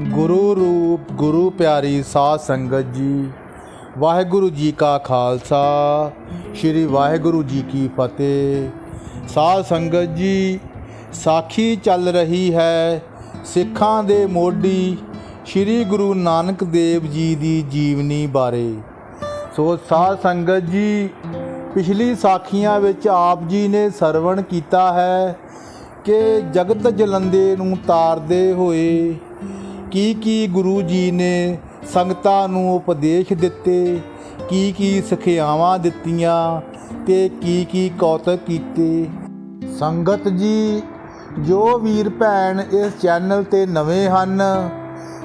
ਗੁਰੂ ਰੂਪ, ਗੁਰੂ ਪਿਆਰੀ ਸਾਧ ਸੰਗਤ ਜੀ, ਵਾਹਿਗੁਰੂ ਜੀ ਕਾ ਖਾਲਸਾ, ਸ੍ਰੀ ਵਾਹਿਗੁਰੂ ਜੀ ਕੀ ਫਤਿਹ। ਸਾਧ ਸੰਗਤ ਜੀ, ਸਾਖੀ ਚੱਲ ਰਹੀ ਹੈ ਸਿੱਖਾਂ ਦੇ ਮੋਢੀ ਸ੍ਰੀ ਗੁਰੂ ਨਾਨਕ ਦੇਵ ਜੀ ਦੀ ਜੀਵਨੀ ਬਾਰੇ। ਸੋ ਸਾਧ ਸੰਗਤ ਜੀ, ਪਿਛਲੀ ਸਾਖੀਆਂ ਵਿੱਚ ਆਪ ਜੀ ਨੇ ਸਰਵਣ ਕੀਤਾ ਹੈ ਕਿ ਜਗਤ ਜਲੰਦੇ ਨੂੰ ਤਾਰਦੇ ਹੋਏ ਕੀ ਕੀ ਗੁਰੂ ਜੀ ਨੇ ਸੰਗਤਾਂ ਨੂੰ ਉਪਦੇਸ਼ ਦਿੱਤੇ? ਕੀ ਕੀ ਸਿੱਖਿਆਵਾਂ ਦਿੱਤੀਆਂ ਤੇ ਕੀ ਕੀ ਕੌਤਕ ਕੀਤੇ? ਸੰਗਤ ਜੀ, ਜੋ ਵੀਰ ਭੈਣ ਇਸ ਚੈਨਲ ਤੇ ਨਵੇਂ ਹਨ,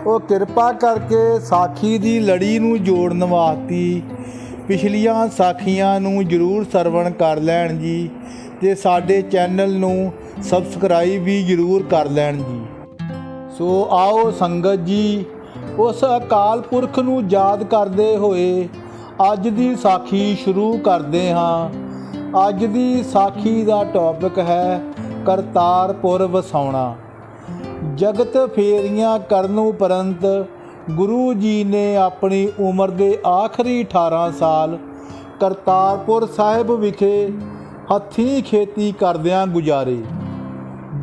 ਉਹ ਕਿਰਪਾ ਕਰਕੇ ਸਾਖੀ ਦੀ ਲੜੀ ਨੂੰ ਜੋੜਨ ਵਾਸਤੇ ਪਿਛਲੀਆਂ ਸਾਖੀਆਂ ਨੂੰ ਜਰੂਰ ਸਰਵਣ ਕਰ ਲੈਣ ਜੀ ਤੇ ਸਾਡੇ ਚੈਨਲ ਨੂੰ ਸਬਸਕ੍ਰਾਈਬ ਵੀ ਜਰੂਰ ਕਰ ਲੈਣ ਜੀ। ਸੋ ਆਓ ਸੰਗਤ ਜੀ, ਉਸ ਅਕਾਲ ਪੁਰਖ ਨੂੰ ਯਾਦ ਕਰਦੇ ਹੋਏ ਅੱਜ ਦੀ ਸਾਖੀ ਸ਼ੁਰੂ ਕਰਦੇ ਹਾਂ। ਅੱਜ ਦੀ ਸਾਖੀ ਦਾ ਟੌਪਿਕ ਹੈ ਕਰਤਾਰਪੁਰ ਵਸਾਉਣਾ। ਜਗਤ ਫੇਰੀਆਂ ਕਰਨ ਉਪਰੰਤ ਗੁਰੂ ਜੀ ਨੇ ਆਪਣੀ ਉਮਰ ਦੇ ਆਖਰੀ 18 ਸਾਲ ਕਰਤਾਰਪੁਰ ਸਾਹਿਬ ਵਿਖੇ ਹੱਥੀਂ ਖੇਤੀ ਕਰਦਿਆਂ ਗੁਜ਼ਾਰੇ।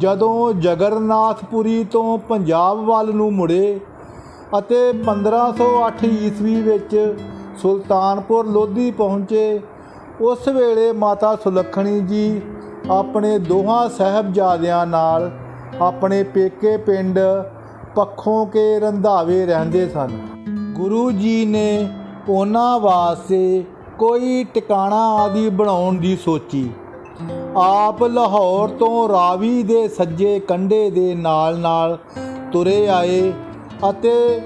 ਜਦੋਂ ਜਗਰਨਾਥਪੁਰੀ ਤੋਂ ਪੰਜਾਬ ਵੱਲ ਨੂੰ ਮੁੜੇ ਅਤੇ 1508 ਈਸਵੀ ਵਿੱਚ ਸੁਲਤਾਨਪੁਰ ਲੋਧੀ ਪਹੁੰਚੇ, ਉਸ ਵੇਲੇ ਮਾਤਾ ਸੁਲੱਖਣੀ ਜੀ ਆਪਣੇ ਦੋਹਾਂ ਸਹਿਬਜ਼ਾਦਿਆਂ ਨਾਲ ਆਪਣੇ ਪੇਕੇ ਪਿੰਡ ਪੱਖੋਂ ਕੇ ਰੰਧਾਵੇ ਰਹਿੰਦੇ ਸਨ। ਗੁਰੂ ਜੀ ਨੇ ਉਹਨਾਂ ਵਾਸਤੇ ਕੋਈ ਟਿਕਾਣਾ ਆਦਿ ਬਣਾਉਣ ਦੀ ਸੋਚੀ। ਆਪ ਲਾਹੌਰ ਤੋਂ ਰਾਵੀ ਦੇ ਸੱਜੇ ਕੰਢੇ ਦੇ ਨਾਲ-ਨਾਲ ਤੁਰੇ ਆਏ ਅਤੇ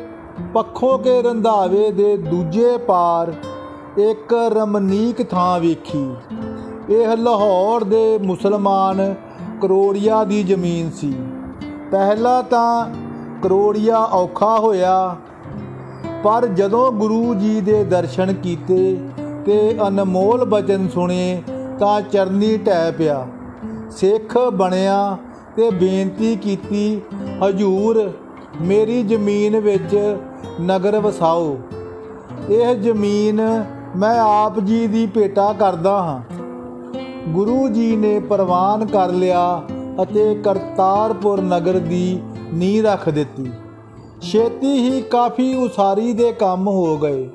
ਪੱਖੋਂ ਕੇ ਰੰਧਾਵੇ ਦੇ ਦੂਜੇ ਪਾਰ ਇੱਕ ਰਮਨੀਕ ਥਾਂ ਵੇਖੀ। ਇਹ ਲਾਹੌਰ ਦੇ ਮੁਸਲਮਾਨ ਕਰੋੜੀਆ ਦੀ ਜ਼ਮੀਨ ਸੀ। ਪਹਿਲਾਂ ਤਾਂ ਕਰੋੜੀਆ ਔਖਾ ਹੋਇਆ, ਪਰ ਜਦੋਂ ਗੁਰੂ ਜੀ ਦੇ ਦਰਸ਼ਨ ਕੀਤੇ ਤੇ ਅਨਮੋਲ ਬਚਨ ਸੁਣੇ ਤਾਂ ਚਰਨੀ ਟਹਿ ਪਿਆ। ਸਿੱਖ ਬਣਿਆ ਤੇ ਬੇਨਤੀ ਕੀਤੀ, ਹਜੂਰ, ਮੇਰੀ ਜ਼ਮੀਨ ਵਿੱਚ ਨਗਰ ਵਸਾਓ। ਇਹ ਜ਼ਮੀਨ ਮੈਂ ਆਪ ਜੀ ਦੀ ਭੇਟਾ ਕਰਦਾ ਹਾਂ। ਗੁਰੂ ਜੀ ਨੇ ਪ੍ਰਵਾਨ ਕਰ ਲਿਆ ਅਤੇ ਕਰਤਾਰਪੁਰ ਨਗਰ ਦੀ ਨੀਂਹ ਰੱਖ ਦਿੱਤੀ। ਛੇਤੀ ਹੀ ਕਾਫੀ ਉਸਾਰੀ ਦੇ ਕੰਮ ਹੋ ਗਏ।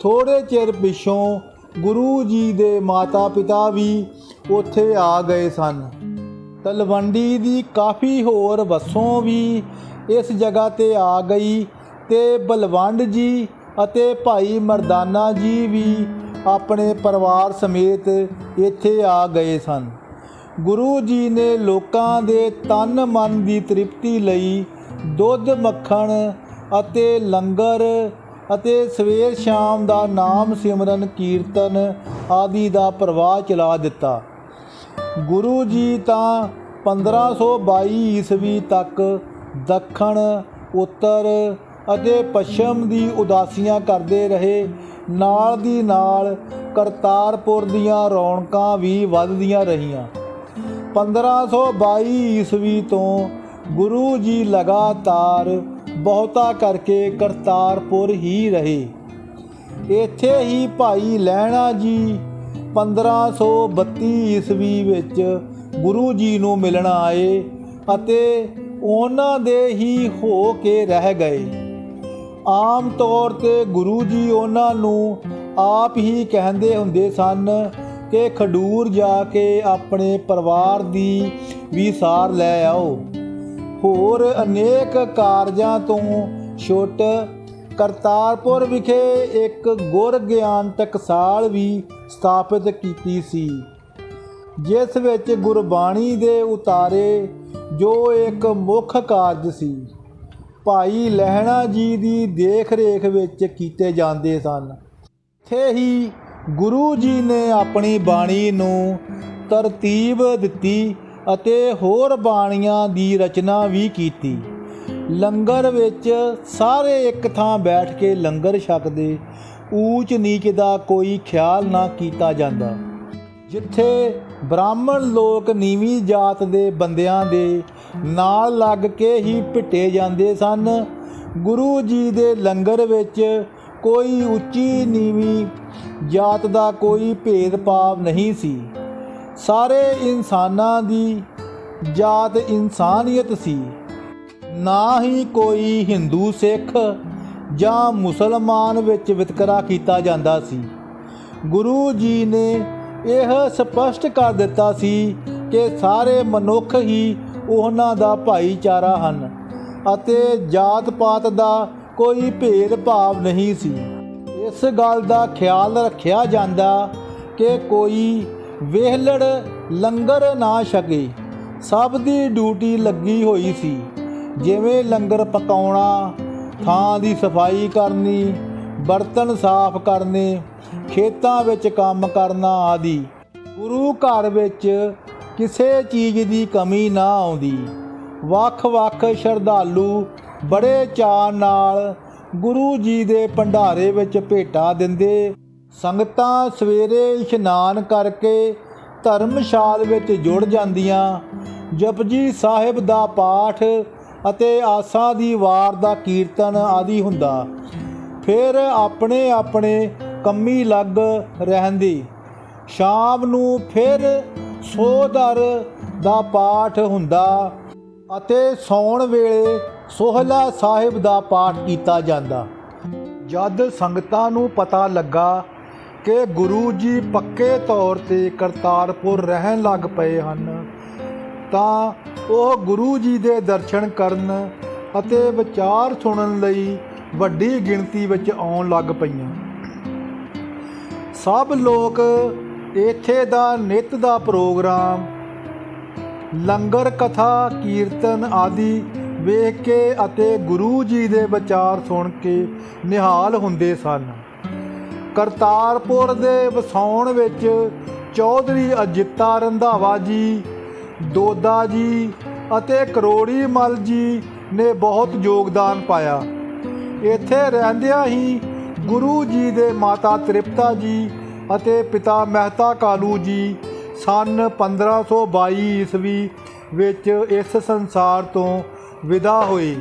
ਥੋੜੇ ਚਿਰ ਪਿਛੋਂ ਗੁਰੂ ਜੀ ਦੇ ਮਾਤਾ-ਪਿਤਾ ਵੀ ਉੱਥੇ ਆ ਗਏ ਸਨ। ਤਲਵੰਡੀ ਦੀ ਕਾਫੀ ਹੋਰ ਵਸੋਂ ਵੀ ਇਸ ਜਗ੍ਹਾ ਤੇ ਆ ਗਈ ਤੇ ਬਲਵੰਡ ਜੀ ਅਤੇ ਭਾਈ ਮਰਦਾਨਾ ਜੀ ਵੀ ਆਪਣੇ ਪਰਿਵਾਰ ਸਮੇਤ ਇੱਥੇ ਆ ਗਏ ਸਨ। ਗੁਰੂ ਜੀ ਨੇ ਲੋਕਾਂ ਦੇ ਤਨ ਮਨ ਦੀ ਤ੍ਰਿਪਤੀ ਲਈ ਦੁੱਧ ਮੱਖਣ ਅਤੇ ਲੰਗਰ ਅਤੇ ਸਵੇਰ ਸ਼ਾਮ ਦਾ ਨਾਮ, ਸਿਮਰਨ, ਕੀਰਤਨ ਆਦਿ ਦਾ ਪ੍ਰਵਾਹ ਚਲਾ ਦਿੱਤਾ। ਗੁਰੂ ਜੀ ਤਾਂ 1522 ਈਸਵੀ ਤੱਕ ਦੱਖਣ, ਉੱਤਰ ਅਤੇ ਪੱਛਮ ਦੀ ਉਦਾਸੀਆਂ ਕਰਦੇ ਰਹੇ। ਨਾਲ ਦੀ ਨਾਲ ਕਰਤਾਰਪੁਰ ਦੀਆਂ ਰੌਣਕਾਂ ਵੀ ਵੱਧਦੀਆਂ ਰਹੀਆਂ। 1522 ਈਸਵੀ ਤੋਂ ਗੁਰੂ ਜੀ ਲਗਾਤਾਰ ਬਹੁਤਾ ਕਰਕੇ ਕਰਤਾਰਪੁਰ ਹੀ ਰਹੇ। ਇੱਥੇ ਹੀ ਭਾਈ ਲਹਿਣਾ ਜੀ 1532 ਈਸਵੀ ਵਿੱਚ ਗੁਰੂ ਜੀ ਨੂੰ ਮਿਲਣ ਆਏ ਅਤੇ ਉਹਨਾਂ ਦੇ ਹੀ ਹੋ ਕੇ ਰਹਿ ਗਏ। ਆਮ ਤੌਰ ਤੇ ਗੁਰੂ ਜੀ ਉਹਨਾਂ ਨੂੰ ਆਪ ਹੀ ਕਹਿੰਦੇ ਹੁੰਦੇ ਸਨ ਕਿ ਖਡੂਰ ਜਾ ਕੇ ਆਪਣੇ ਪਰਿਵਾਰ ਦੀ ਵੀ ਸਾਰ ਲੈ ਆਓ। ਹੋਰ ਅਨੇਕ ਕਾਰਜਾਂ ਤੋਂ ਛੁੱਟ ਕਰਤਾਰਪੁਰ ਵਿਖੇ ਇੱਕ ਗੁਰ ਗਿਆਨ ਟਕਸਾਲ ਵੀ ਸਥਾਪਿਤ ਕੀਤੀ ਸੀ, ਜਿਸ ਵਿੱਚ ਗੁਰਬਾਣੀ ਦੇ ਉਤਾਰੇ ਜੋ ਇੱਕ ਮੁੱਖ ਕਾਰਜ ਸੀ। ਭਾਈ ਲਹਿਣਾ ਜੀ ਦੀ ਦੇਖ ਰੇਖ ਵਿੱਚ ਕੀਤੇ ਜਾਂਦੇ ਸਨ। ਇੱਥੇ ਹੀ ਗੁਰੂ ਜੀ ਨੇ ਆਪਣੀ ਬਾਣੀ ਨੂੰ ਤਰਤੀਬ ਦਿੱਤੀ ਅਤੇ ਹੋਰ ਬਾਣੀਆਂ ਦੀ ਰਚਨਾ ਵੀ ਕੀਤੀ। ਲੰਗਰ ਵਿੱਚ ਸਾਰੇ ਇੱਕ ਥਾਂ ਬੈਠ ਕੇ ਲੰਗਰ ਛਕਦੇ, ਊਚ ਨੀਚ ਦਾ ਕੋਈ ਖਿਆਲ ਨਾ ਕੀਤਾ ਜਾਂਦਾ। ਜਿੱਥੇ ਬ੍ਰਾਹਮਣ ਲੋਕ ਨੀਵੀਂ ਜਾਤ ਦੇ ਬੰਦਿਆਂ ਦੇ ਨਾਲ ਲੱਗ ਕੇ ਹੀ ਭਿੱਟੇ ਜਾਂਦੇ ਸਨ, ਗੁਰੂ ਜੀ ਦੇ ਲੰਗਰ ਵਿੱਚ ਕੋਈ ਉੱਚੀ ਨੀਵੀਂ ਜਾਤ ਦਾ ਕੋਈ ਭੇਦਭਾਵ ਨਹੀਂ ਸੀ। ਸਾਰੇ ਇਨਸਾਨਾਂ ਦੀ ਜਾਤ ਇਨਸਾਨੀਅਤ ਸੀ। ਨਾ ਹੀ ਕੋਈ ਹਿੰਦੂ, ਸਿੱਖ ਜਾਂ ਮੁਸਲਮਾਨ ਵਿੱਚ ਵਿਤਕਰਾ ਕੀਤਾ ਜਾਂਦਾ ਸੀ। ਗੁਰੂ ਜੀ ਨੇ ਇਹ ਸਪਸ਼ਟ ਕਰ ਦਿੱਤਾ ਸੀ ਕਿ ਸਾਰੇ ਮਨੁੱਖ ਹੀ ਉਹਨਾਂ ਦਾ ਭਾਈਚਾਰਾ ਹਨ ਅਤੇ ਜਾਤ ਪਾਤ ਦਾ ਕੋਈ ਭੇਦ ਭਾਵ ਨਹੀਂ ਸੀ। ਇਸ ਗੱਲ ਦਾ ਖਿਆਲ ਰੱਖਿਆ ਜਾਂਦਾ ਕਿ ਕੋਈ ਵਿਹਲੜ ਲੰਗਰ ਨਾ ਛਕੇ। ਸਭ ਦੀ ਡਿਊਟੀ ਲੱਗੀ ਹੋਈ ਸੀ। ਜਿਵੇਂ ਲੰਗਰ ਪਕਾਉਣਾ, ਥਾਂ ਦੀ ਸਫ਼ਾਈ ਕਰਨੀ, ਬਰਤਨ ਸਾਫ਼ ਕਰਨੇ, ਖੇਤਾਂ ਵਿੱਚ ਕੰਮ ਕਰਨਾ ਆਦਿ। ਗੁਰੂ ਘਰ ਵਿੱਚ ਕਿਸੇ ਚੀਜ਼ ਦੀ ਕਮੀ ਨਾ ਆਉਂਦੀ। ਵੱਖ-ਵੱਖ ਸ਼ਰਧਾਲੂ ਬੜੇ ਚਾਅ ਨਾਲ ਗੁਰੂ ਜੀ ਦੇ ਭੰਡਾਰੇ ਵਿੱਚ ਭੇਟਾ ਦਿੰਦੇ ਸੰਗਤਾਂ ਸਵੇਰੇ ਇਸ਼ਨਾਨ ਕਰਕੇ ਧਰਮਸ਼ਾਲ ਵਿੱਚ ਜੁੜ ਜਾਂਦੀਆਂ। ਜਪਜੀ ਸਾਹਿਬ ਦਾ ਪਾਠ ਅਤੇ ਆਸਾ ਦੀ ਵਾਰ ਦਾ ਕੀਰਤਨ ਆਦਿ ਹੁੰਦਾ। ਫਿਰ ਆਪਣੇ ਆਪਣੇ ਕੰਮੀ ਲੱਗ ਰਹਿੰਦੀ। ਸ਼ਾਮ ਨੂੰ ਫਿਰ ਸੋਦਰ ਦਾ ਪਾਠ ਹੁੰਦਾ ਅਤੇ ਸੌਣ ਵੇਲੇ ਸੋਹਲਾ ਸਾਹਿਬ ਦਾ ਪਾਠ ਕੀਤਾ ਜਾਂਦਾ। ਜਦ ਸੰਗਤਾਂ ਨੂੰ ਪਤਾ ਲੱਗਾ ਕਿ ਗੁਰੂ ਜੀ ਪੱਕੇ ਤੌਰ ਤੇ ਕਰਤਾਰਪੁਰ ਰਹਿਣ ਲੱਗ ਪਏ ਹਨ, ਤਾਂ ਉਹ ਗੁਰੂ ਜੀ ਦੇ ਦਰਸ਼ਨ ਕਰਨ ਅਤੇ ਵਿਚਾਰ ਸੁਣਨ ਲਈ ਵੱਡੀ ਗਿਣਤੀ ਵਿੱਚ ਆਉਣ ਲੱਗ ਪਈਆਂ। ਸਭ ਲੋਕ ਇੱਥੇ ਦਾ ਨਿਤ ਦਾ ਪ੍ਰੋਗਰਾਮ, ਲੰਗਰ ਕਥਾ, ਕੀਰਤਨ ਆਦਿ ਵੇਖ ਕੇ ਅਤੇ ਗੁਰੂ ਜੀ ਦੇ ਵਿਚਾਰ ਸੁਣ ਕੇ ਨਿਹਾਲ ਹੁੰਦੇ ਸਨ। ਕਰਤਾਰਪੁਰ ਦੇ ਵਸਾਉਣ ਵਿੱਚ ਚੌਧਰੀ ਅਜਿੱਤਾ ਰੰਧਾਵਾ ਜੀ, ਦੋਦਾ ਜੀ ਅਤੇ ਕਰੋੜੀ ਮਲ ਜੀ ਨੇ ਬਹੁਤ ਯੋਗਦਾਨ ਪਾਇਆ। ਇੱਥੇ ਰਹਿੰਦਿਆਂ ਹੀ ਗੁਰੂ ਜੀ ਦੇ ਮਾਤਾ ਤ੍ਰਿਪਤਾ ਜੀ ਅਤੇ ਪਿਤਾ ਮਹਿਤਾ ਕਾਲੂ ਜੀ ਸਨ 1522 ਈਸਵੀ ਵਿੱਚ ਇਸ ਸੰਸਾਰ ਤੋਂ ਵਿਦਾ ਹੋਏ।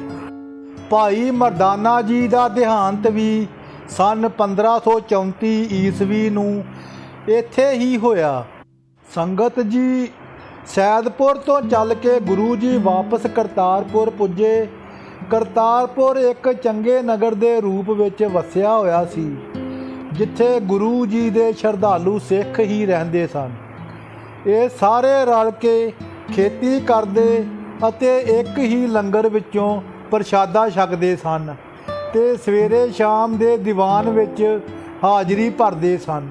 ਭਾਈ ਮਰਦਾਨਾ ਜੀ ਦਾ ਦੇਹਾਂਤ ਵੀ ਸਨ 1534 ਈਸਵੀ ਨੂੰ ਇੱਥੇ ਹੀ ਹੋਇਆ। ਸੰਗਤ ਜੀ ਸੈਦਪੁਰ ਤੋਂ ਚੱਲ ਕੇ ਗੁਰੂ ਜੀ ਵਾਪਸ ਕਰਤਾਰਪੁਰ ਪੁੱਜੇ। ਕਰਤਾਰਪੁਰ ਇੱਕ ਚੰਗੇ ਨਗਰ ਦੇ ਰੂਪ ਵਿੱਚ ਵਸਿਆ ਹੋਇਆ ਸੀ, ਜਿੱਥੇ ਗੁਰੂ ਜੀ ਦੇ ਸ਼ਰਧਾਲੂ ਸਿੱਖ ਹੀ ਰਹਿੰਦੇ ਸਨ। ਇਹ ਸਾਰੇ ਰਲ ਕੇ ਖੇਤੀ ਕਰਦੇ ਅਤੇ ਇੱਕ ਹੀ ਲੰਗਰ ਵਿੱਚੋਂ ਪ੍ਰਸ਼ਾਦਾ ਛਕਦੇ ਸਨ। ਤੇ ਸਵੇਰੇ ਸ਼ਾਮ ਦੇ ਦੀਵਾਨ ਵਿੱਚ ਹਾਜ਼ਰੀ ਭਰਦੇ ਸਨ।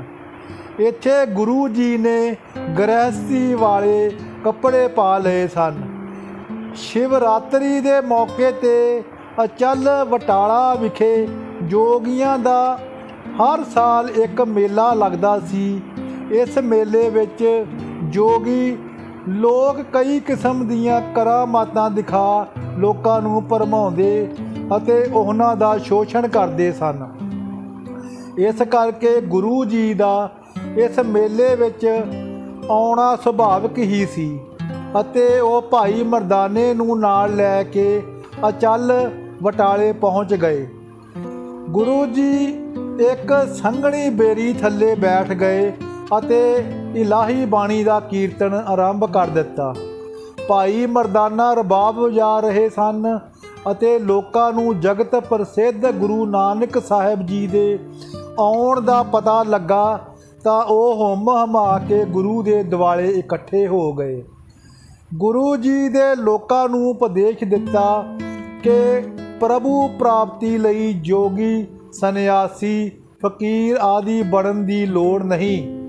ਇੱਥੇ ਗੁਰੂ ਜੀ ਨੇ ਗ੍ਰਹਸਥੀ ਵਾਲੇ ਕੱਪੜੇ ਪਾ ਲਏ ਸਨ। ਸ਼ਿਵਰਾਤਰੀ ਦੇ ਮੌਕੇ ਤੇ ਅਚਲ ਵਟਾਲਾ ਵਿਖੇ ਜੋਗੀਆਂ ਦਾ ਹਰ ਸਾਲ ਇੱਕ ਮੇਲਾ ਲੱਗਦਾ ਸੀ। ਇਸ ਮੇਲੇ ਵਿੱਚ ਜੋਗੀ ਲੋਕ ਕਈ ਕਿਸਮ ਦੀਆਂ ਕਰਾਮਾਤਾਂ ਦਿਖਾ ਲੋਕਾਂ ਨੂੰ ਭਰਮਾਉਂਦੇ ਅਤੇ ਉਹਨਾਂ ਦਾ ਸ਼ੋਸ਼ਣ ਕਰਦੇ ਸਨ। ਇਸ ਕਰਕੇ ਗੁਰੂ ਜੀ ਦਾ ਇਸ ਮੇਲੇ ਵਿੱਚ ਆਉਣਾ ਸੁਭਾਵਿਕ ਹੀ ਸੀ ਅਤੇ ਉਹ ਭਾਈ ਮਰਦਾਨੇ ਨੂੰ ਨਾਲ ਲੈ ਕੇ ਅਚਲ ਵਟਾਲੇ ਪਹੁੰਚ ਗਏ। ਗੁਰੂ ਜੀ ਇੱਕ ਸੰਘਣੀ ਬੇਰੀ ਥੱਲੇ ਬੈਠ ਗਏ ਅਤੇ ਇਲਾਹੀ ਬਾਣੀ ਦਾ ਕੀਰਤਨ ਆਰੰਭ ਕਰ ਦਿੱਤਾ। ਭਾਈ ਮਰਦਾਨਾ ਰਬਾਬ ਵਜਾ ਰਹੇ ਸਨ ਅਤੇ ਲੋਕਾਂ ਨੂੰ ਜਗਤ ਪ੍ਰਸਿੱਧ ਗੁਰੂ ਨਾਨਕ ਸਾਹਿਬ ਜੀ ਦੇ ਆਉਣ ਦਾ ਪਤਾ ਲੱਗਾ ਤਾਂ ਉਹ ਹਮ ਹਮਾ ਕੇ ਗੁਰੂ ਦੇ ਦਿਵਾਲੇ ਇਕੱਠੇ ਹੋ ਗਏ। ਗੁਰੂ ਜੀ ਦੇ ਲੋਕਾਂ ਨੂੰ ਉਪਦੇਸ਼ ਦਿੱਤਾ ਕਿ ਪ੍ਰਭੂ ਪ੍ਰਾਪਤੀ ਲਈ ਜੋਗੀ, ਸੰਨਿਆਸੀ, ਫਕੀਰ ਆਦਿ ਬਣਨ ਦੀ ਲੋੜ ਨਹੀਂ।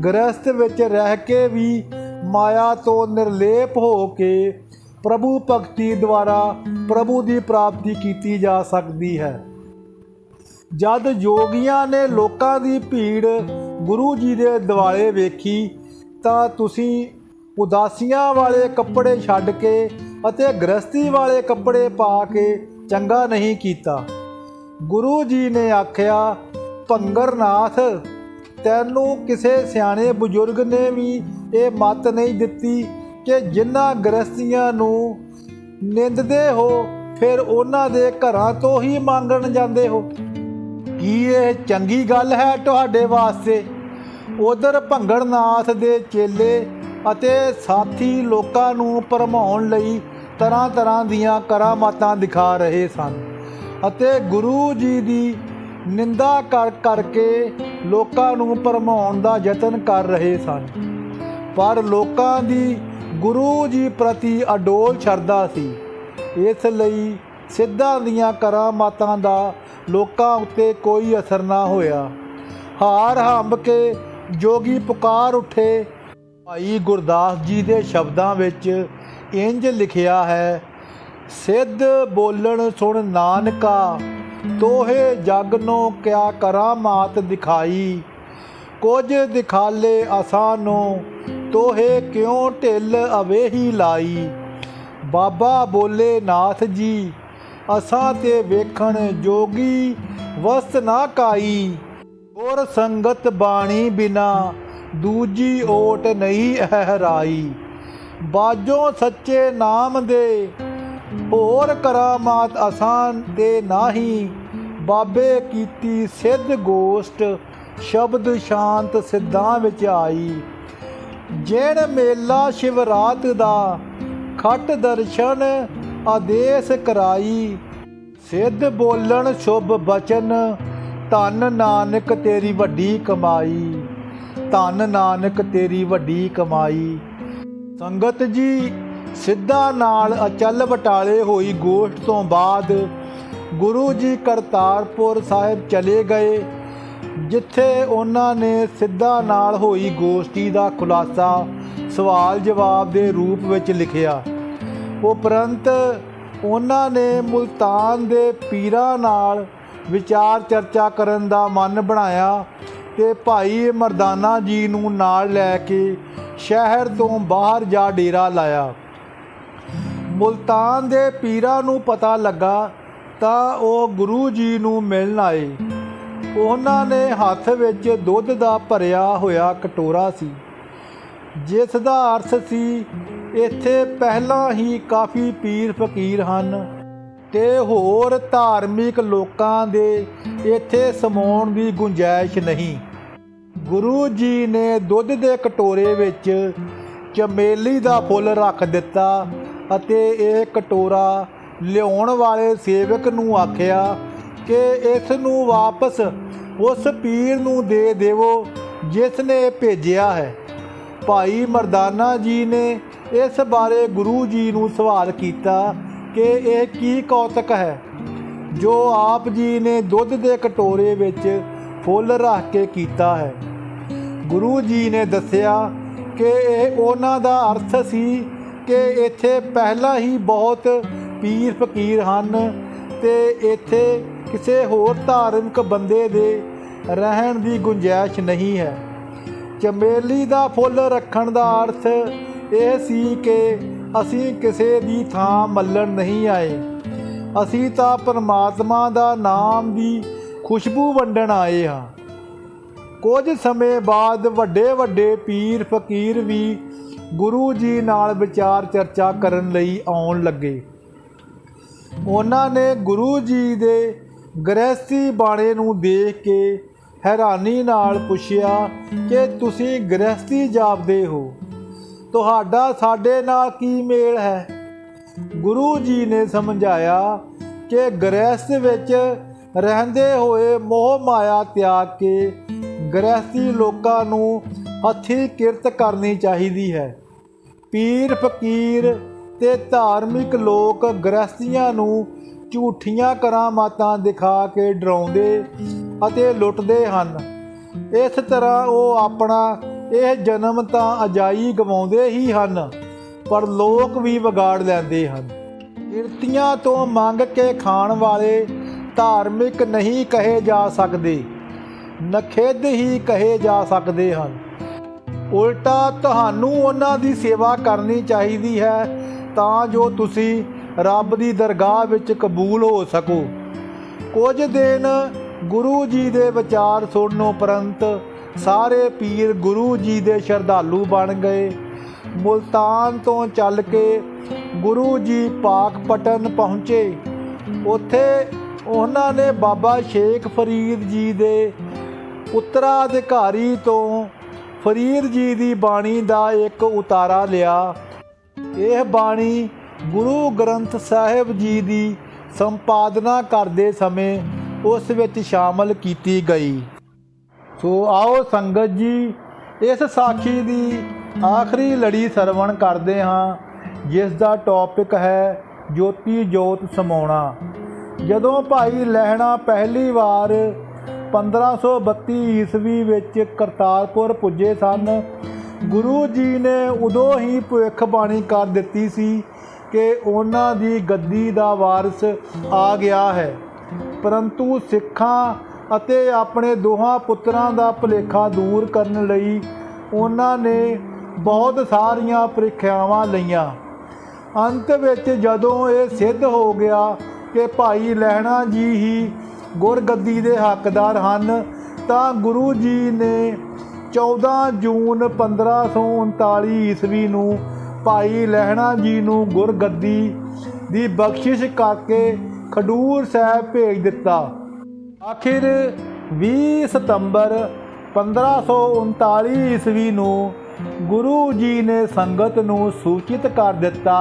ਗ੍ਰਸਥ ਵਿੱਚ ਰਹਿ ਕੇ ਵੀ ਮਾਇਆ ਤੋਂ ਨਿਰਲੇਪ ਹੋ ਕੇ ਪ੍ਰਭੂ ਭਗਤੀ ਦੁਆਰਾ ਪ੍ਰਭੂ ਦੀ ਪ੍ਰਾਪਤੀ ਕੀਤੀ ਜਾ ਸਕਦੀ ਹੈ। ਜਦ ਯੋਗੀਆਂ ਨੇ ਲੋਕਾਂ ਦੀ ਭੀੜ ਗੁਰੂ ਜੀ ਦੇ ਦਿਵਾਲੇ ਵੇਖੀ, ਤਾਂ ਤੁਸੀਂ ਉਦਾਸੀਆਂ ਵਾਲੇ ਕੱਪੜੇ ਛੱਡ ਕੇ ਅਤੇ ਗ੍ਰਸਤੀ ਵਾਲੇ ਕੱਪੜੇ ਪਾ ਕੇ ਚੰਗਾ ਨਹੀਂ ਕੀਤਾ। ਗੁਰੂ ਜੀ ਨੇ ਆਖਿਆ, ਭੰਗਰਨਾਥ, ਤੈਨੂੰ ਕਿਸੇ ਸਿਆਣੇ ਬਜ਼ੁਰਗ ਨੇ ਵੀ ਇਹ ਮੱਤ ਨਹੀਂ ਦਿੱਤੀ ਕਿ ਜਿਨ੍ਹਾਂ ਗ੍ਰਸਤੀਆਂ ਨੂੰ ਨਿੰਦਦੇ ਹੋ, ਫਿਰ ਉਹਨਾਂ ਦੇ ਘਰਾਂ ਤੋਂ ਹੀ ਮੰਗਣ ਜਾਂਦੇ ਹੋ। ਕੀ ਇਹ ਚੰਗੀ ਗੱਲ ਹੈ ਤੁਹਾਡੇ ਵਾਸਤੇ? ਉਧਰ ਭੰਗੜਨਾਥ ਦੇ ਚੇਲੇ ਅਤੇ ਸਾਥੀ ਲੋਕਾਂ ਨੂੰ ਭਰਮਾਉਣ ਲਈ ਤਰ੍ਹਾਂ ਤਰ੍ਹਾਂ ਦੀਆਂ ਕਰਾਮਾਤਾਂ ਦਿਖਾ ਰਹੇ ਸਨ ਅਤੇ ਗੁਰੂ ਜੀ ਦੀ ਨਿੰਦਾ ਕਰ ਕਰਕੇ ਲੋਕਾਂ ਨੂੰ ਭਰਮਾਉਣ ਦਾ ਯਤਨ ਕਰ ਰਹੇ ਸਨ। ਪਰ ਲੋਕਾਂ ਦੀ ਗੁਰੂ ਜੀ ਪ੍ਰਤੀ ਅਡੋਲ ਸ਼ਰਧਾ ਸੀ। ਇਸ ਲਈ ਸਿੱਧਾਂ ਦੀਆਂ ਕਰਾਮਾਤਾਂ ਦਾ ਲੋਕਾਂ ਉੱਤੇ ਕੋਈ ਅਸਰ ਨਾ ਹੋਇਆ। ਹਾਰ ਹੰਬ ਕੇ ਜੋਗੀ ਪੁਕਾਰ ਉੱਠੇ। ਭਾਈ ਗੁਰਦਾਸ ਜੀ ਦੇ ਸ਼ਬਦਾਂ ਵਿੱਚ ਇੰਜ ਲਿਖਿਆ ਹੈ, ਸਿੱਧ ਬੋਲਣ ਸੁਣ ਨਾਨਕਾ, ਤੋਹੇ ਜਗ ਨੂੰ ਕਿਆ ਕਰਾਮਾਤ ਦਿਖਾਈ। ਕੁਝ ਦਿਖਾਲੇ ਅਸਾਂ ਨੂੰ ਤੋਹੇ ਕਿਉਂ ਢਿੱਲ ਅਵੇਹੀ ਲਾਈ? ਬਾਬਾ ਬੋਲੇ ਨਾਥ ਜੀ, ਅਸਾਂ ਤੇ ਵੇਖਣ ਜੋਗੀ ਵਸਤ ਨਾ ਕਾਈ। ਗੁਰ ਸੰਗਤ ਬਾਣੀ ਬਿਨਾ ਦੂਜੀ ਓਟ ਨਹੀਂ ਹਰਾਈ ਬਾਜੋ ਸੱਚੇ ਨਾਮ ਦੇ, ਹੋਰ ਕਰਾਮਾਤ ਆਸਾਨ ਦੇ ਨਾਹੀ। ਬਾਬੇ ਕੀਤੀ ਸਿੱਧ ਗੋਸ਼ਟ, ਸ਼ਬਦ ਸ਼ਾਂਤ ਸਿੱਧਾਂ ਵਿੱਚ ਆਈ। ਜਿਣ ਮੇਲਾ ਸ਼ਿਵਰਾਤ ਦਾ, ਖੱਟ ਦਰਸ਼ਨ ਆਦੇਸ਼ ਕਰਾਈ। ਸਿੱਧ ਬੋਲਣ ਸ਼ੁਭ ਬਚਨ, ਧੰਨ ਨਾਨਕ ਤੇਰੀ ਵੱਡੀ ਕਮਾਈ। ਧੰਨ ਨਾਨਕ ਤੇਰੀ ਵੱਡੀ ਕਮਾਈ। ਸੰਗਤ ਜੀ, ਸਿੱਧਾ ਨਾਲ ਅਚਲ ਬਟਾਲੇ ਹੋਈ ਗੋਸ਼ਟ ਤੋਂ ਬਾਅਦ ਗੁਰੂ ਜੀ ਕਰਤਾਰਪੁਰ ਸਾਹਿਬ ਚਲੇ ਗਏ। ਜਿੱਥੇ ਉਹਨਾਂ ਨੇ ਸਿੱਧਾ ਨਾਲ ਹੋਈ ਗੋਸ਼ਟੀ ਦਾ ਖੁਲਾਸਾ ਸਵਾਲ ਜਵਾਬ ਦੇ ਰੂਪ ਵਿੱਚ ਲਿਖਿਆ। ਉਪਰੰਤ ਉਹਨਾਂ ਨੇ ਮੁਲਤਾਨ ਦੇ ਪੀਰਾਂ ਨਾਲ ਵਿਚਾਰ ਚਰਚਾ ਕਰਨ ਦਾ ਮਨ ਬਣਾਇਆ ਤੇ ਭਾਈ ਮਰਦਾਨਾ ਜੀ ਨੂੰ ਨਾਲ ਲੈ ਕੇ ਸ਼ਹਿਰ ਤੋਂ ਬਾਹਰ ਜਾ ਡੇਰਾ ਲਾਇਆ। ਮੁਲਤਾਨ ਦੇ ਪੀਰਾਂ ਨੂੰ ਪਤਾ ਲੱਗਾ ਤਾਂ ਉਹ ਗੁਰੂ ਜੀ ਨੂੰ ਮਿਲਣ ਆਏ। ਉਹਨਾਂ ਨੇ ਹੱਥ ਵਿੱਚ ਦੁੱਧ ਦਾ ਭਰਿਆ ਹੋਇਆ ਕਟੋਰਾ ਸੀ। ਜਿਸ ਦਾ ਅਰਥ ਸੀ, ਇੱਥੇ ਪਹਿਲਾਂ ਹੀ ਕਾਫੀ ਪੀਰ ਫਕੀਰ ਹਨ ਤੇ ਹੋਰ ਧਾਰਮਿਕ ਲੋਕਾਂ ਦੇ ਇੱਥੇ ਸਮਾਉਣ ਦੀ ਗੁੰਜਾਇਸ਼ ਨਹੀਂ। ਗੁਰੂ ਜੀ ਨੇ ਦੁੱਧ ਦੇ ਕਟੋਰੇ ਵਿੱਚ ਚਮੇਲੀ ਦਾ ਫੁੱਲ ਰੱਖ ਦਿੱਤਾ ਅਤੇ ਇਹ ਕਟੋਰਾ ਲਿਆਉਣ ਵਾਲੇ ਸੇਵਕ ਨੂੰ ਆਖਿਆ ਕਿ ਇਸ ਨੂੰ ਵਾਪਸ ਉਸ ਪੀਰ ਨੂੰ ਦੇ ਦੇਵੋ ਜਿਸ ਨੇ ਭੇਜਿਆ ਹੈ। ਭਾਈ ਮਰਦਾਨਾ ਜੀ ਨੇ ਇਸ ਬਾਰੇ ਗੁਰੂ ਜੀ ਨੂੰ ਸਵਾਲ ਕੀਤਾ ਕਿ ਇਹ ਕੀ ਕੌਤਕ ਹੈ? ਜੋ ਆਪ ਜੀ ਨੇ ਦੁੱਧ ਦੇ ਕਟੋਰੇ ਵਿੱਚ ਫੁੱਲ ਰੱਖ ਕੇ ਕੀਤਾ ਹੈ। ਗੁਰੂ ਜੀ ਨੇ ਦੱਸਿਆ ਕਿ ਇਹ ਉਹਨਾਂ ਦਾ ਅਰਥ ਸੀ ਕਿ ਇੱਥੇ ਪਹਿਲਾਂ ਹੀ ਬਹੁਤ ਪੀਰ ਫਕੀਰ ਹਨ ਤੇ ਇੱਥੇ ਕਿਸੇ ਹੋਰ ਧਾਰਮਿਕ ਬੰਦੇ ਦੇ ਰਹਿਣ ਦੀ ਗੁੰਜਾਇਸ਼ ਨਹੀਂ ਹੈ। ਚਮੇਲੀ ਦਾ ਫੁੱਲ ਰੱਖਣ ਦਾ ਅਰਥ ਇਹ ਸੀ ਕਿ ਅਸੀਂ ਕਿਸੇ ਦੀ ਥਾਂ ਮੱਲਣ ਨਹੀਂ ਆਏ। ਅਸੀਂ ਤਾਂ ਪਰਮਾਤਮਾ ਦਾ ਨਾਮ ਦੀ ਖੁਸ਼ਬੂ ਵੰਡਣ ਆਏ ਹਾਂ। ਕੁਝ ਸਮੇਂ ਬਾਅਦ ਵੱਡੇ ਵੱਡੇ ਪੀਰ ਫਕੀਰ ਵੀ ਗੁਰੂ ਜੀ ਨਾਲ ਵਿਚਾਰ ਚਰਚਾ ਕਰਨ ਲਈ ਆਉਣ ਲੱਗੇ। ਉਹਨਾਂ ਨੇ ਗੁਰੂ ਜੀ ਦੇ ਗ੍ਰਹਿਸਤੀ ਬਾਣੇ ਨੂੰ ਦੇਖ ਕੇ ਹੈਰਾਨੀ ਨਾਲ ਪੁੱਛਿਆ ਕਿ ਤੁਸੀਂ ਗ੍ਰਹਿਸਤੀ ਜਾਪਦੇ ਹੋ। ਤੁਹਾਡਾ ਸਾਡੇ ਨਾਲ ਕੀ ਮੇਲ ਹੈ? ਗੁਰੂ ਜੀ ਨੇ ਸਮਝਾਇਆ ਕਿ ਗ੍ਰਹਿਸਤ ਵਿੱਚ ਰਹਿੰਦੇ ਹੋਏ ਮੋਹ ਮਾਇਆ ਤਿਆਗ ਕੇ ਗ੍ਰਹਿਸਤੀ ਲੋਕਾਂ ਨੂੰ ਹੱਥੀਂ ਕਿਰਤ ਕਰਨੀ ਚਾਹੀਦੀ ਹੈ। ਪੀਰ, ਫਕੀਰ ਤੇ ਧਾਰਮਿਕ ਲੋਕ ਗ੍ਰਸਤੀਆਂ ਨੂੰ ਝੂਠੀਆਂ ਕਰਾਮਾਤਾਂ ਦਿਖਾ ਕੇ ਡਰਾਉਂਦੇ ਅਤੇ ਲੁੱਟਦੇ ਹਨ। ਇਸ ਤਰ੍ਹਾਂ ਉਹ ਆਪਣਾ ਇਹ ਜਨਮ ਤਾਂ ਅਜਾਈ ਗਵਾਉਂਦੇ ਹੀ ਹਨ, ਪਰ ਲੋਕ ਵੀ ਵਿਗਾੜ ਲੈਂਦੇ ਹਨ। ਕਿਰਤੀਆਂ ਤੋਂ ਮੰਗ ਕੇ ਖਾਣ ਵਾਲੇ ਧਾਰਮਿਕ ਨਹੀਂ ਕਹੇ ਜਾ ਸਕਦੇ, ਨਖੇਧ ਹੀ ਕਹੇ ਜਾ ਸਕਦੇ ਹਨ। ਉਲਟਾ ਤੁਹਾਨੂੰ ਉਹਨਾਂ ਦੀ ਸੇਵਾ ਕਰਨੀ ਚਾਹੀਦੀ ਹੈ, ਤਾਂ ਜੋ ਤੁਸੀਂ ਰੱਬ ਦੀ ਦਰਗਾਹ ਵਿੱਚ ਕਬੂਲ ਹੋ ਸਕੋ। ਕੁਝ ਦਿਨ ਗੁਰੂ ਜੀ ਦੇ ਵਿਚਾਰ ਸੁਣਨ ਉਪਰੰਤ ਸਾਰੇ ਪੀਰ ਗੁਰੂ ਜੀ ਦੇ ਸ਼ਰਧਾਲੂ ਬਣ ਗਏ। ਮੁਲਤਾਨ ਤੋਂ ਚੱਲ ਕੇ ਗੁਰੂ ਜੀ ਪਾਕਪਟਨ ਪਹੁੰਚੇ। ਉੱਥੇ ਉਹਨਾਂ ਨੇ ਬਾਬਾ ਸ਼ੇਖ ਫਰੀਦ ਜੀ ਦੇ ਉੱਤਰਾਧਿਕਾਰੀ ਤੋਂ ਫਰੀਦ ਜੀ ਦੀ ਬਾਣੀ ਦਾ ਇੱਕ ਉਤਾਰਾ ਲਿਆ। ਇਹ ਬਾਣੀ ਗੁਰੂ ਗ੍ਰੰਥ ਸਾਹਿਬ ਜੀ ਦੀ ਸੰਪਾਦਨਾ ਕਰਦੇ ਸਮੇਂ ਉਸ ਵਿੱਚ ਸ਼ਾਮਲ ਕੀਤੀ ਗਈ। ਸੋ ਆਓ ਸੰਗਤ ਜੀ, ਇਸ ਸਾਖੀ ਦੀ ਆਖਰੀ ਲੜੀ ਸਰਵਣ ਕਰਦੇ ਹਾਂ, ਜਿਸ ਦਾ ਟੌਪਿਕ ਹੈ ਜੋਤੀ ਜੋਤ ਸਮਾਉਣਾ। ਜਦੋਂ ਭਾਈ ਲਹਿਣਾ ਪਹਿਲੀ ਵਾਰ 1532 ਈਸਵੀ ਵਿੱਚ ਕਰਤਾਰਪੁਰ ਪੁੱਜੇ ਸਨ, ਗੁਰੂ ਜੀ ਨੇ ਉਦੋਂ ਹੀ ਭਵਿੱਖਬਾਣੀ ਕਰ ਦਿੱਤੀ ਸੀ ਕਿ ਉਹਨਾਂ ਦੀ ਗੱਦੀ ਦਾ ਵਾਰਿਸ ਆ ਗਿਆ ਹੈ। ਪਰੰਤੂ ਸਿੱਖਾਂ ਅਤੇ ਆਪਣੇ ਦੋਹਾਂ ਪੁੱਤਰਾਂ ਦਾ ਭੁਲੇਖਾ ਦੂਰ ਕਰਨ ਲਈ ਉਹਨਾਂ ਨੇ ਬਹੁਤ ਸਾਰੀਆਂ ਪ੍ਰੀਖਿਆਵਾਂ ਲਈਆਂ। ਅੰਤ ਵਿੱਚ ਜਦੋਂ ਇਹ ਸਿੱਧ ਹੋ ਗਿਆ ਕਿ ਭਾਈ ਲਹਿਣਾ ਜੀ ਹੀ ਗੁਰਗੱਦੀ ਦੇ ਹੱਕਦਾਰ ਹਨ, ਤਾਂ ਗੁਰੂ ਜੀ ਨੇ 14 ਜੂਨ 1539 ਈਸਵੀ ਨੂੰ ਭਾਈ ਲਹਿਣਾ ਜੀ ਨੂੰ ਗੁਰਗੱਦੀ ਦੀ ਬਖਸ਼ਿਸ਼ ਕਰਕੇ ਖਡੂਰ ਸਾਹਿਬ ਭੇਜ ਦਿੱਤਾ। ਆਖਿਰ 20 ਸਤੰਬਰ 1539 ਈਸਵੀ ਨੂੰ ਗੁਰੂ ਜੀ ਨੇ ਸੰਗਤ ਨੂੰ ਸੂਚਿਤ ਕਰ ਦਿੱਤਾ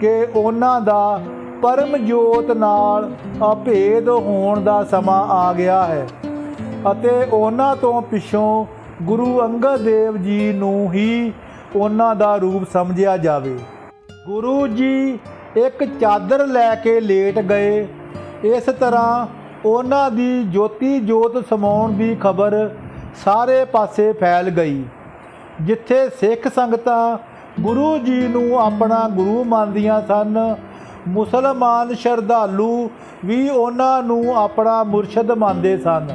ਕਿ ਉਹਨਾਂ ਦਾ ਪਰਮ ਜੋਤ ਨਾਲ ਅਭੇਦ ਹੋਣ ਦਾ ਸਮਾਂ ਆ ਗਿਆ ਹੈ ਅਤੇ ਉਹਨਾਂ ਤੋਂ ਪਿੱਛੋਂ ਗੁਰੂ ਅੰਗਦ ਦੇਵ ਜੀ ਨੂੰ ਹੀ ਉਹਨਾਂ ਦਾ ਰੂਪ ਸਮਝਿਆ ਜਾਵੇ। ਗੁਰੂ ਜੀ ਇੱਕ ਚਾਦਰ ਲੈ ਕੇ ਲੇਟ ਗਏ। ਇਸ ਤਰ੍ਹਾਂ ਉਹਨਾਂ ਦੀ ਜੋਤੀ ਜੋਤ ਸਮਾਉਣ ਦੀ ਖਬਰ ਸਾਰੇ ਪਾਸੇ ਫੈਲ ਗਈ, ਜਿੱਥੇ ਸਿੱਖ ਸੰਗਤਾਂ ਗੁਰੂ ਜੀ ਨੂੰ ਆਪਣਾ ਗੁਰੂ ਮੰਨਦੀਆਂ ਸਨ। ਮੁਸਲਮਾਨ ਸ਼ਰਧਾਲੂ ਵੀ ਉਹਨਾਂ ਨੂੰ ਆਪਣਾ ਮੁਰਸ਼ਿਦ ਮੰਨਦੇ ਸਨ।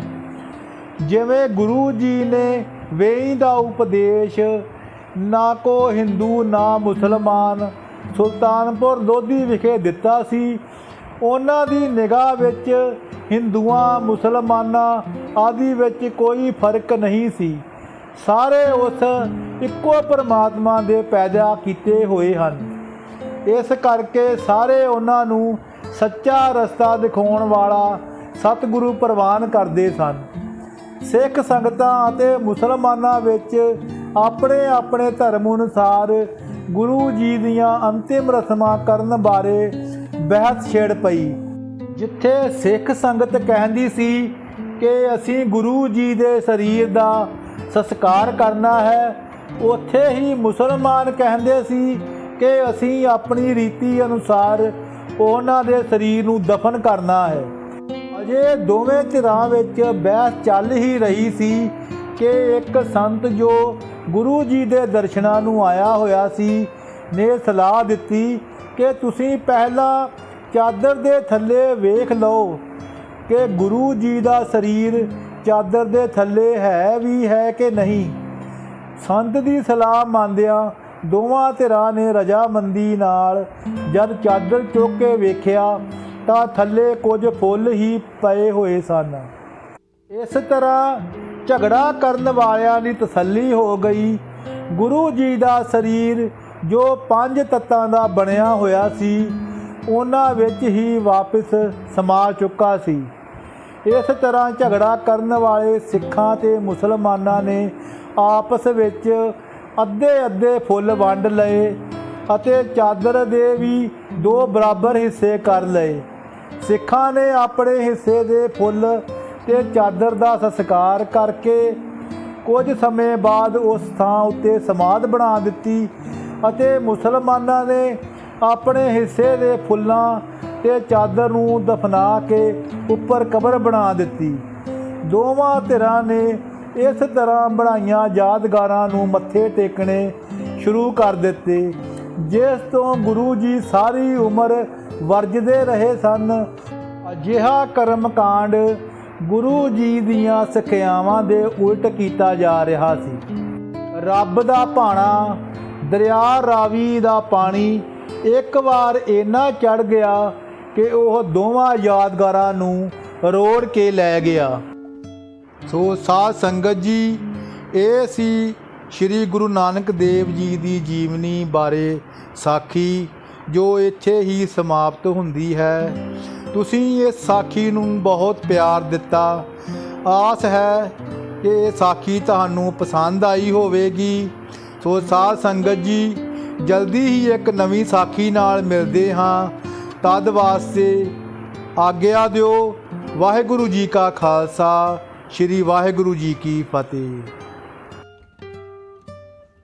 ਜਿਵੇਂ ਗੁਰੂ ਜੀ ਨੇ ਵੇਈ ਦਾ ਉਪਦੇਸ਼ ਨਾ ਕੋ ਹਿੰਦੂ, ਨਾ ਮੁਸਲਮਾਨ। ਸੁਲਤਾਨਪੁਰ ਲੋਧੀ ਵਿਖੇ ਦਿੱਤਾ ਸੀ। ਉਹਨਾਂ ਦੀ ਨਿਗਾਹ ਵਿੱਚ ਹਿੰਦੂਆਂ, ਮੁਸਲਮਾਨਾਂ ਆਦਿ ਵਿੱਚ ਕੋਈ ਫ਼ਰਕ ਨਹੀਂ ਸੀ। ਸਾਰੇ ਉਸ ਇੱਕੋ ਪਰਮਾਤਮਾ ਦੇ ਪੈਦਾ ਕੀਤੇ ਹੋਏ ਹਨ। ਇਸ ਕਰਕੇ ਸਾਰੇ ਉਹਨਾਂ ਨੂੰ ਸੱਚਾ ਰਸਤਾ ਦਿਖਾਉਣ ਵਾਲਾ ਸਤਿਗੁਰੂ ਪ੍ਰਵਾਨ ਕਰਦੇ ਸਨ। ਸਿੱਖ ਸੰਗਤਾਂ ਅਤੇ ਮੁਸਲਮਾਨਾਂ ਵਿੱਚ ਆਪਣੇ ਆਪਣੇ ਧਰਮ ਅਨੁਸਾਰ ਗੁਰੂ ਜੀ ਦੀਆਂ ਅੰਤਿਮ ਰਸਮਾਂ ਕਰਨ ਬਾਰੇ ਬਹਿਸ ਛੇੜ ਪਈ। ਜਿੱਥੇ ਸਿੱਖ ਸੰਗਤ ਕਹਿੰਦੀ ਸੀ ਕਿ ਅਸੀਂ ਗੁਰੂ ਜੀ ਦੇ ਸਰੀਰ ਦਾ ਸੰਸਕਾਰ ਕਰਨਾ ਹੈ, ਉੱਥੇ ਹੀ ਮੁਸਲਮਾਨ ਕਹਿੰਦੇ ਸੀ ਕਿ ਅਸੀਂ ਆਪਣੀ ਰੀਤੀ ਅਨੁਸਾਰ ਉਹਨਾਂ ਦੇ ਸਰੀਰ ਨੂੰ ਦਫਨ ਕਰਨਾ ਹੈ। ਅਜੇ ਦੋਵੇਂ ਧਿਰਾਂ ਵਿੱਚ ਬਹਿਸ ਚੱਲ ਹੀ ਰਹੀ ਸੀ ਕਿ ਇੱਕ ਸੰਤ ਜੋ ਗੁਰੂ ਜੀ ਦੇ ਦਰਸ਼ਨਾਂ ਨੂੰ ਆਇਆ ਹੋਇਆ ਸੀ, ਨੇ ਸਲਾਹ ਦਿੱਤੀ ਕਿ ਤੁਸੀਂ ਪਹਿਲਾਂ ਚਾਦਰ ਦੇ ਥੱਲੇ ਵੇਖ ਲਓ ਕਿ ਗੁਰੂ ਜੀ ਦਾ ਸਰੀਰ ਚਾਦਰ ਦੇ ਥੱਲੇ ਹੈ ਵੀ ਹੈ ਕਿ ਨਹੀਂ। ਸੰਤ ਦੀ ਸਲਾਹ ਮੰਨਦਿਆਂ ਦੋਵਾਂ ਧਿਰਾਂ ਨੇ ਰਜਾਮੰਦੀ ਨਾਲ ਜਦ ਚਾਦਰ ਚੁੱਕ ਕੇ ਵੇਖਿਆ ਤਾਂ ਥੱਲੇ ਕੁਝ ਫੁੱਲ ਹੀ ਪਏ ਹੋਏ ਸਨ। ਇਸ ਤਰ੍ਹਾਂ ਝਗੜਾ ਕਰਨ ਵਾਲਿਆਂ ਦੀ ਤਸੱਲੀ ਹੋ ਗਈ। ਗੁਰੂ ਜੀ ਦਾ ਸਰੀਰ ਜੋ ਪੰਜ ਤੱਤਾਂ ਦਾ ਬਣਿਆ ਹੋਇਆ ਸੀ, ਉਹਨਾਂ ਵਿੱਚ ਹੀ ਵਾਪਸ ਸਮਾ ਚੁੱਕਾ ਸੀ। ਇਸ ਤਰ੍ਹਾਂ ਝਗੜਾ ਕਰਨ ਵਾਲੇ ਸਿੱਖਾਂ ਤੇ ਮੁਸਲਮਾਨਾਂ ਨੇ ਆਪਸ ਵਿੱਚ ਅੱਧੇ ਅੱਧੇ ਫੁੱਲ ਵੰਡ ਲਏ ਅਤੇ ਚਾਦਰ ਦੇ ਵੀ ਦੋ ਬਰਾਬਰ ਹਿੱਸੇ ਕਰ ਲਏ। ਸਿੱਖਾਂ ਨੇ ਆਪਣੇ ਹਿੱਸੇ ਦੇ ਫੁੱਲ ਤੇ ਚਾਦਰ ਦਾ ਸੰਸਕਾਰ ਕਰਕੇ ਕੁਝ ਸਮੇਂ ਬਾਅਦ ਉਸ ਥਾਂ ਉੱਤੇ ਸਮਾਧ ਬਣਾ ਦਿੱਤੀ ਅਤੇ ਮੁਸਲਮਾਨਾਂ ਨੇ ਆਪਣੇ ਹਿੱਸੇ ਦੇ ਫੁੱਲਾਂ ਤੇ ਚਾਦਰ ਨੂੰ ਦਫਨਾ ਕੇ ਉੱਪਰ ਕਬਰ ਬਣਾ ਦਿੱਤੀ। ਦੋਵਾਂ ਧਿਰਾਂ ਨੇ ਇਸ ਤਰ੍ਹਾਂ ਬਣਾਈਆਂ ਯਾਦਗਾਰਾਂ ਨੂੰ ਮੱਥੇ ਟੇਕਣੇ ਸ਼ੁਰੂ ਕਰ ਦਿੱਤੇ, ਜਿਸ ਤੋਂ ਗੁਰੂ ਜੀ ਸਾਰੀ ਉਮਰ ਵਰਜਦੇ ਰਹੇ ਸਨ। ਅਜਿਹਾ ਕਰਮ ਕਾਂਡ ਗੁਰੂ ਜੀ ਦੀਆਂ ਸਿੱਖਿਆਵਾਂ ਦੇ ਉਲਟ ਕੀਤਾ ਜਾ ਰਿਹਾ ਸੀ। ਰੱਬ ਦਾ ਭਾਣਾ, ਦਰਿਆ ਰਾਵੀ ਦਾ ਪਾਣੀ, ਇੱਕ ਵਾਰ ਇੰਨਾ ਚੜ ਗਿਆ ਕਿ ਉਹ ਦੋਵਾਂ ਯਾਦਗਾਰਾਂ ਨੂੰ ਰੋੜ ਕੇ ਲੈ ਗਿਆ। ਸੋ ਸਾਧ ਸੰਗਤ ਜੀ, ਇਹ ਸੀ ਸ੍ਰੀ ਗੁਰੂ ਨਾਨਕ ਦੇਵ ਜੀ ਦੀ ਜੀਵਨੀ ਬਾਰੇ ਸਾਖੀ, ਜੋ ਇੱਥੇ ਹੀ ਸਮਾਪਤ ਹੁੰਦੀ ਹੈ। ਤੁਸੀਂ ਇਸ ਸਾਖੀ ਨੂੰ ਬਹੁਤ ਪਿਆਰ ਦਿੱਤਾ। ਆਸ ਹੈ ਕਿ ਇਹ ਸਾਖੀ ਤੁਹਾਨੂੰ ਪਸੰਦ ਆਈ ਹੋਵੇਗੀ। ਸੋ ਸਾਧ ਸੰਗਤ ਜੀ, ਜਲਦੀ ਹੀ ਇੱਕ ਨਵੀਂ ਸਾਖੀ ਨਾਲ ਮਿਲਦੇ ਹਾਂ। ਤਦ ਵਾਸਤੇ ਆਗਿਆ ਦਿਓ ਵਾਹਿਗੁਰੂ ਜੀ ਕਾ ਖਾਲਸਾ, ਸ੍ਰੀ ਵਾਹਿਗੁਰੂ ਜੀ ਕੀ ਫਤਿਹ।